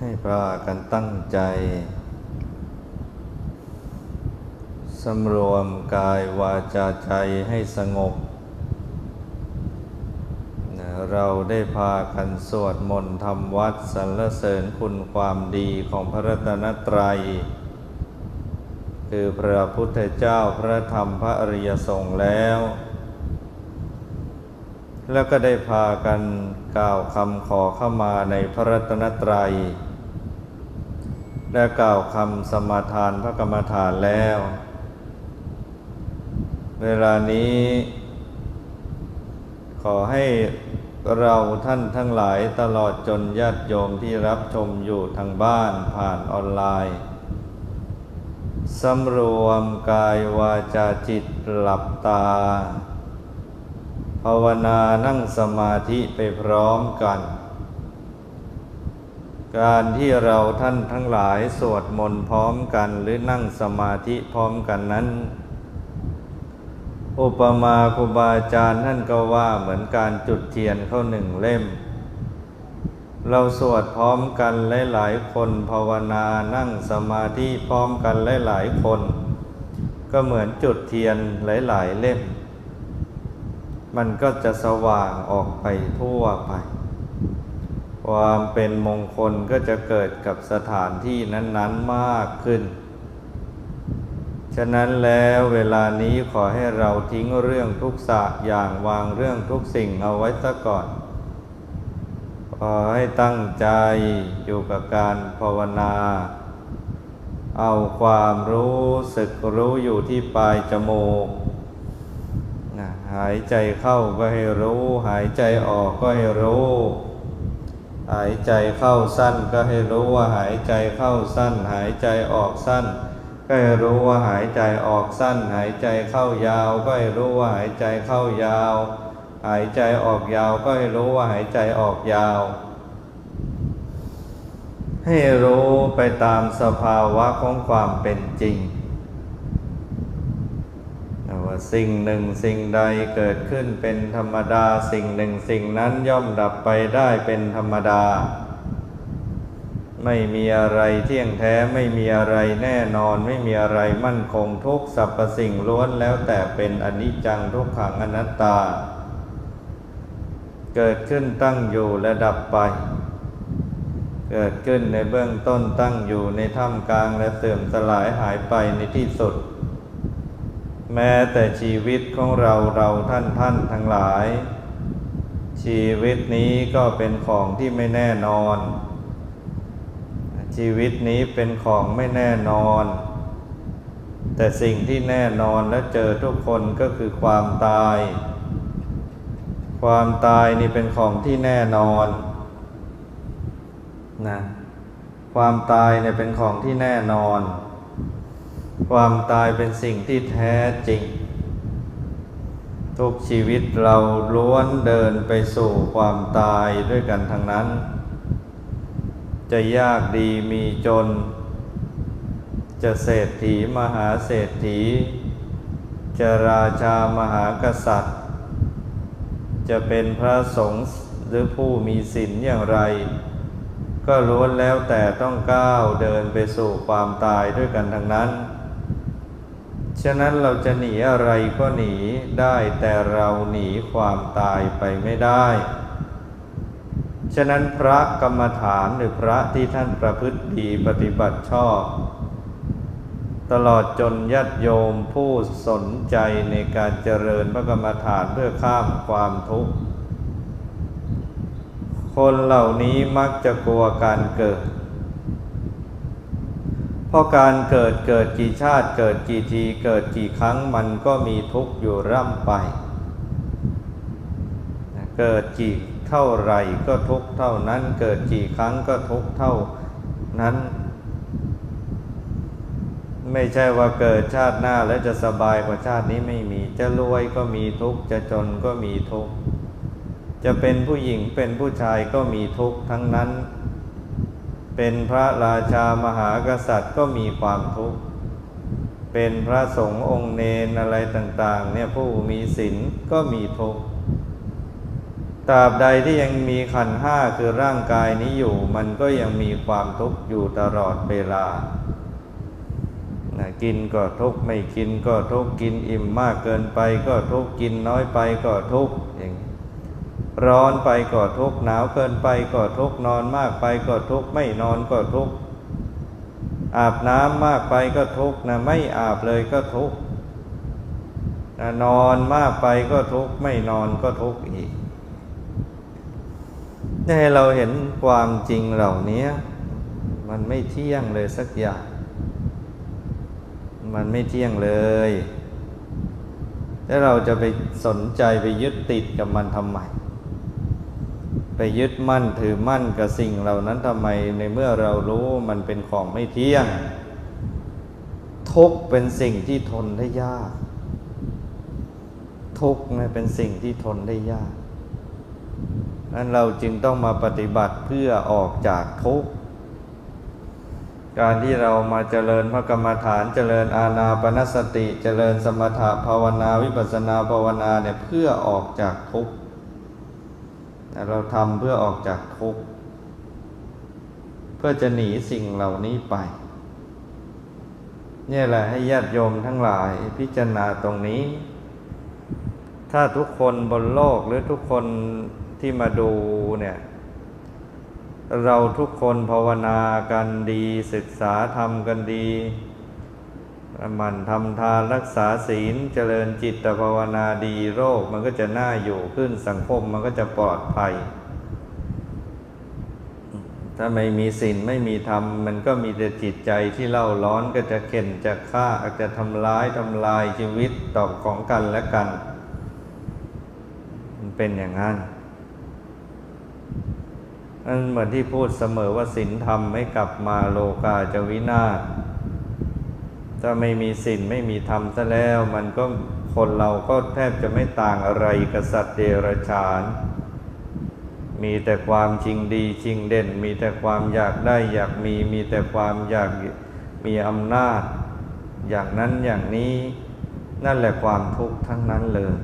ให้พากันตั้งใจสำรวมกายวาจาใจให้สงบ เราได้พากันสวดมนต์ทำวัดสรรเสริญคุณความดีของพระรัตนตรัย คือพระพุทธเจ้าพระธรรมพระอริยสงฆ์แล้ว แล้วก็ได้พากันกล่าวคำขอเข้ามาในพระรัตนตรัย และกล่าวคำสมาทานพระกรรมฐานแล้ว เวลานี้ ขอให้เราท่านทั้งหลายตลอดจนญาติโยมที่รับชมอยู่ทางบ้านผ่านออนไลน์สำรวมกายวาจาจิตหลับตา ภาวนานั่งสมาธิไปพร้อมกัน การที่เราท่านทั้งหลายสวดมนต์พร้อมกันหรือนั่งสมาธิพร้อมกันนั้น อุปมาครูบาอาจารย์ท่านก็ว่าเหมือนการจุดเทียนเข้าหนึ่งเล่ม เราสวดพร้อมกันหลายๆคนภาวนานั่งสมาธิพร้อมกันหลายๆคน ก็เหมือนจุดเทียนหลายๆเล่ม มันก็จะสว่างออกไปทั่วไป ความเป็นมงคลก็จะเกิดกับสถานที่นั้น ๆมากขึ้น ฉะนั้นแล้วเวลานี้ขอให้เราทิ้งเรื่องทุกสะอย่างวางเรื่องทุกสิ่งเอาไว้ซะก่อนขอให้ตั้งใจอยู่กับการภาวนา เอาความรู้สึกรู้อยู่ที่ปลายจมูก หายใจเข้าก็ให้รู้ หายใจออกก็ให้รู้ หายใจเข้าสั้นก็ให้รู้ว่าหายใจเข้าสั้น หายใจออกสั้น ก็ให้รู้ว่าหายใจออกสั้น หายใจเข้ายาวก็ให้รู้ว่าหายใจเข้ายาว หายใจออกยาวก็ให้รู้ว่าหายใจออกยาว ให้รู้ไปตามสภาวะของความเป็นจริง สิ่งหนึ่งสิ่งใดเกิดขึ้นเป็นธรรมดา สิ่งหนึ่งสิ่งนั้นย่อมดับไปได้เป็นธรรมดา ไม่มีอะไรเที่ยงแท้ไม่มีอะไรแน่นอน ไม่มีอะไรมั่นคงทุกสรรพสิ่งล้วนแล้วแต่เป็นอนิจจังทุกขังอนัตตา เกิดขึ้นตั้งอยู่และดับไปเกิดขึ้นในเบื้องต้นตั้งอยู่ในท่ามกลางและเสื่อมสลายหายไปในที่สุด แม้แต่ชีวิตของเราเราท่านท่านทั้งหลาย ชีวิตนี้ก็เป็นของที่ไม่แน่นอน ชีวิตนี้เป็นของไม่แน่นอน แต่สิ่งที่แน่นอนและเจอทุกคนก็คือความตาย ความตายนี่เป็นของที่แน่นอนนะความตายเนี่ยเป็นของที่แน่นอน ความตายเป็นสิ่งที่แท้จริง ทุกชีวิตเราล้วนเดินไปสู่ความตายด้วยกันทั้งนั้น จะยากดีมีจน จะเศรษฐีมหาเศรษฐี จะราชามหากษัตริย์ จะเป็นพระสงฆ์หรือผู้มีศีลอย่างไร ก็ล้วนแล้วแต่ต้องก้าวเดินไปสู่ความตายด้วยกันทั้งนั้น ฉะนั้นเราจะหนีอะไรก็หนีได้แต่เราหนีความตายไปไม่ได้ ฉะนั้นพระกรรมฐานหรือพระที่ท่านประพฤติดีปฏิบัติชอบ ตลอดจนญาติโยมผู้สนใจในการเจริญพระกรรมฐานเพื่อข้ามความทุกข์ คนเหล่านี้มักจะกลัวการเกิด เพราะการเกิดเกิดกี่ชาติ เกิดกี่ทีเกิดกี่ครั้งมันก็มีทุกข์อยู่ร่ำไป เกิดกี่เท่าไหร่ก็ทุกเท่านั้น เกิดกี่ครั้งก็ทุกเท่านั้น ไม่ใช่ว่าเกิดชาติหน้าแล้วจะสบายกว่าชาตินี้ไม่มี จะรวยก็มีทุกข์จะจนก็มีทุกข์จะเป็นผู้หญิงเป็นผู้ชายก็มีทุกข์ทั้งนั้น เป็นพระราชามหากษัตริย์ก็มีความทุกข์ เป็นพระสงฆ์องค์เนนอะไรต่าง ๆ เนี่ยผู้มีศีลก็มีทุกข์ตราบใดที่ยังมีขันห้าคือร่างกายนี้อยู่ มันก็ยังมีความทุกข์อยู่ตลอดเวลานะกินก็ทุกข์ไม่กินก็ทุกข์กินอิ่มมากเกินไปก็ทุกข์กินน้อยไปก็ทุกข์อย่างนี้ ร้อนไปก็ทุกข์หนาวเกินไปก็ทุกข์นอนมากไปก็ทุกข์ไม่นอนก็ทุกข์อาบน้ำมากไปก็ทุกข์นะไม่อาบเลยก็ทุกข์นะนอนมากไปก็ทุกข์ไม่นอนก็ทุกข์อีกให้เราเห็นความจริงเหล่านี้มันไม่เที่ยงเลยสักอย่าง มันไม่เที่ยงเลยแล้วเราจะไปสนใจไปยึดติดกับมันทำไม ไปยึดมั่นถือมั่นกับสิ่งเหล่านั้นทำไมในเมื่อเรารู้มันเป็นของไม่เที่ยง ทุกเป็นสิ่งที่ทนได้ยาก ทุกเนี่ยเป็นสิ่งที่ทนได้ยากนั้นเราจึงต้องมาปฏิบัติเพื่อออกจากทุกข์การที่เรามาเจริญพระกรรมฐานเจริญอาณาปณสติ เจริญสมถะภาวนาวิปัสสนาภาวนาเนี่ยเพื่อออกจากทุกข์ แต่เราทำเพื่อออกจากทุกข์เพื่อจะหนีสิ่งเหล่านี้ไปนี่แหละให้ญาติโยมทั้งหลายพิจารณาตรงนี้ ถ้าทุกคนบนโลกหรือทุกคนที่มาดูเนี่ยเราทุกคนภาวนากันดีศึกษาทำกันดี หมันทำทานรักษาศีลเจริญจิตภาวนาดีโรค มันก็จะน่าอยู่ขึ้นสังคมมันก็จะปลอดภัย ถ้าไม่มีศีลไม่มีธรรม มันก็มีแต่จิตใจที่เล่าร้อนก็จะเข็นจะฆ่าอาจจะทำร้ายทำลายชีวิตต่อของกันและกัน มันเป็นอย่างนั้นนั่นเหมือนที่พูดเสมอว่าศีลธรรมไม่กลับมาโลกาจะวินาศ ถ้าไม่มีศีลไม่มีธรรมซะแล้ว มันก็คนเราก็แทบจะไม่ต่างอะไรกับสัตว์เดรัจฉาน มีแต่ความจริงดีจริงเด่น มีแต่ความอยากได้อยากมี มีแต่ความอยากมีอำนาจ อย่างนั้นอย่างนี้นั่นแหละความทุกข์ทั้งนั้นเลย